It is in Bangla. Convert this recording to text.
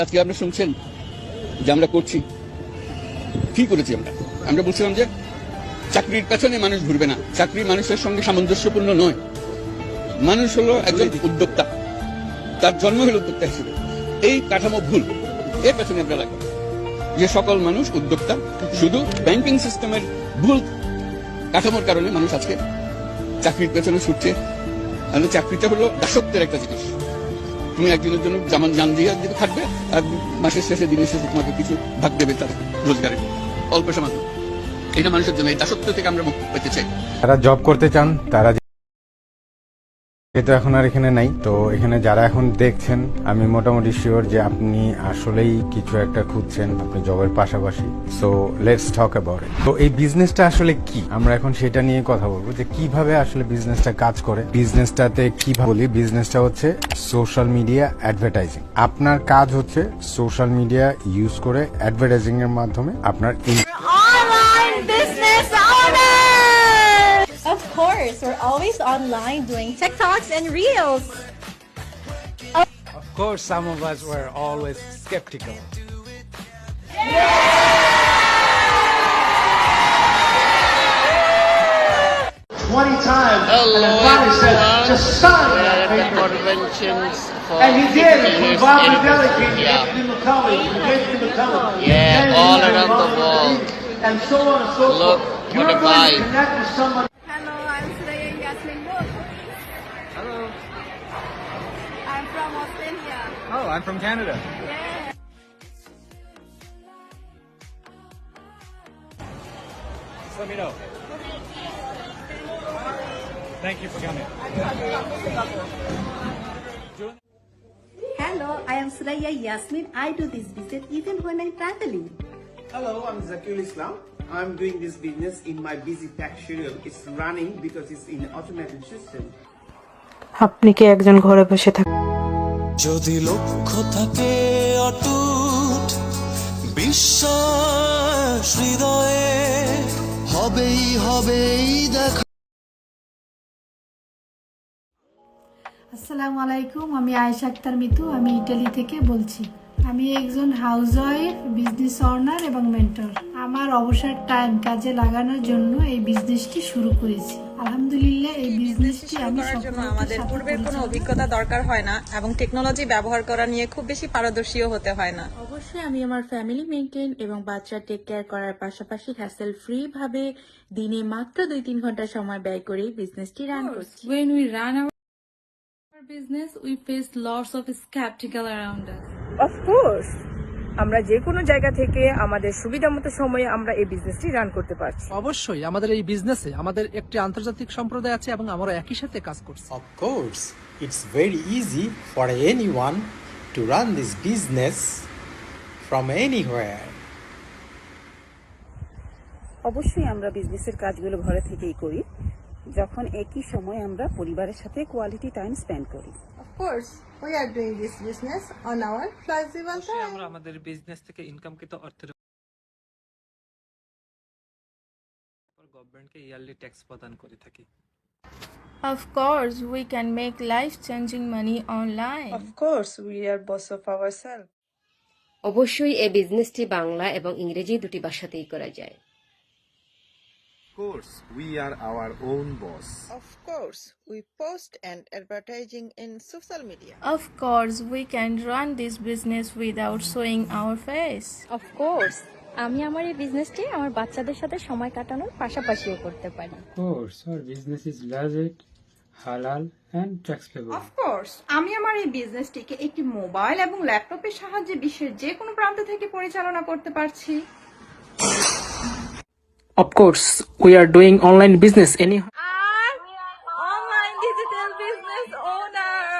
আজকে আপনি শুনছেন যে আমরা করছি। কি করেছি আমরা? আমরা বলছিলাম যে চাকরির পেছনে মানুষ ঘুরবে না। চাকরি মানুষের সঙ্গে সামঞ্জস্যপূর্ণ নয়। মানুষ হলো একজন উদ্যোক্তা। তার জন্ম হলো উদ্যোক্তা হিসেবে। এই কাঠামো ভুল। এর পেছনে আমরা লাগবে। যে সকল মানুষ উদ্যোক্তা, শুধু ব্যাংকিং সিস্টেমের ভুল কাঠামোর কারণে মানুষ আজকে চাকরির পেছনে ছুটছে। চাকরিটা হলো দাসত্বের একটা জিনিস। তুমি একজনের জন্য যেমন জান দিয়ে দিকে থাকবে, আর মাসের শেষে, দিনের শেষে তোমাকে কিছু ভাগ দেবে তার রোজগারে। অল্প সময়। এটা মানুষের জন্য এই দাসত্ব থেকে আমরা মুক্তি পেতে চাই। তারা জব করতে চান, তারা তো এখন আর এখানে নাই। তো এখানে যারা এখন দেখছেন, আমি মোটামুটি শিওর যে আপনি আসলেই কিছু একটা খুঁজছেন আপনি জবের পাশাপাশি। সো লেটস টক অ্যাবাউট তো এই বিজনেসটা আসলে কি? আমরা এখন সেটা নিয়ে কথা বলব যে কীভাবে আসলে বিজনেসটা কাজ করে। বিজনেসটাতে কীভাবে বলি বিজনেসটা হচ্ছে সোশ্যাল মিডিয়া অ্যাডভার্টাইজিং আপনার কাজ হচ্ছে সোশ্যাল মিডিয়া ইউজ করে অ্যাডভার্টাইজিং এর মাধ্যমে আপনার owners! Of course, we're always online doing TikToks and Reels. Of course, some of us were always skeptical. Twenty times, and then finally said, "Just sign that the paper." conventions for And he did. six From years Bob in Fidelity to yeah. Anthony McCulley, from Anthony McCulley. Yeah, Kennedy all and around the Robert world. Lee, And so on and so Look forth. what You're a going vibe. to connect with somebody. from Australia. Oh, I'm from Canada. Yeah. Just let me know. Thank you for coming. Hello, I am Suraya Yasmin. I do this business even when I'm traveling. Hello, I'm Zakir Islam. I'm doing this business in my busy pack schedule. It's running because it's in automated system. আপনি কি একজন ঘরে বসে থাকেন যদি লক্ষ্য থাকে অটুট, বিশ্বাস হৃদয়ে হবেই হবেই দেখা। আসসালামু আলাইকুম, আমি আয়েশা আক্তার মিতু, আমি ইটালি থেকে বলছি। আমি একজন হাউস ওয়াইফ বিজনেস অনার এবং মেন্টর। আমার অবসর টাইম কাজে লাগানোর জন্য এই বিজনেসটি শুরু করেছি। আলহামদুলিল্লাহ এই বিজনেসটি আমি করার জন্য আমাদের পূর্বের কোনো অভিজ্ঞতা দরকার হয় না এবং টেকনোলজি ব্যবহার করা নিয়ে খুব বেশি পারদর্শীও হতে হয় না। অবশ্যই আমি আমার ফ্যামিলি মেনটেন এবং বাচ্চা টেক কেয়ার করার পাশাপাশি হ্যাসেল ফ্রি ভাবে দিনে মাত্র দুই তিন ঘণ্টা সময় ব্যয় করে বিজনেসটি রান করছি। When we run our business, we face lots of skeptical around us. Of course আমরা যে কোনো জায়গা থেকে আমাদের সুবিধা মতো সময়ে আমরা এই বিজনেসটি রান করতে পারছি। অবশ্যই আমাদের এই বিজনেসে আমাদের একটি আন্তর্জাতিক সম্প্রদায় আছে এবং আমরা একই সাথে কাজ করছি। Of course, it's very easy for anyone to run this business from anywhere. অবশ্যই আমরা বিজনেসের কাজগুলো ঘরে থেকেই করি। যখন একই সময় আমরা পরিবারের সাথে কোয়ালিটি টাইম স্পেন্ড করি Of course, we are doing this business on our flexible আমরা আমাদের বিজনেস থেকে ইনকামকৃত অর্থের গভর্নমেন্টকে ইয়ারলি ট্যাক্স প্রদান করে থাকি Of course, we can make life-changing money online. Of course, we are boss of ourselves. অবশ্যই এই বিজনেসটি বাংলা এবং ইংরেজি দুটি ভাষাতেই করা যায় course, we are our own boss. Of course, we post and advertising in social media. Of course, we can run this business without showing our face. Of course. আমি আমার এই বিজনেসটি আমার বাচ্চাদের সাথে সময় কাটানোর পাশাপাশিও করতে পারি কোর্স আর বিজনেস ইজ লেজিট হালাল এন্ড ট্যাক্সেবল অফ কোর্স আমি আমার এই বিজনেসটিকে একটি মোবাইল এবং ল্যাপটপের সাহায্যে বিশ্বের যে কোনো প্রান্ত থেকে পরিচালনা করতে পারছি Of course, we are doing online business any Online digital business owner.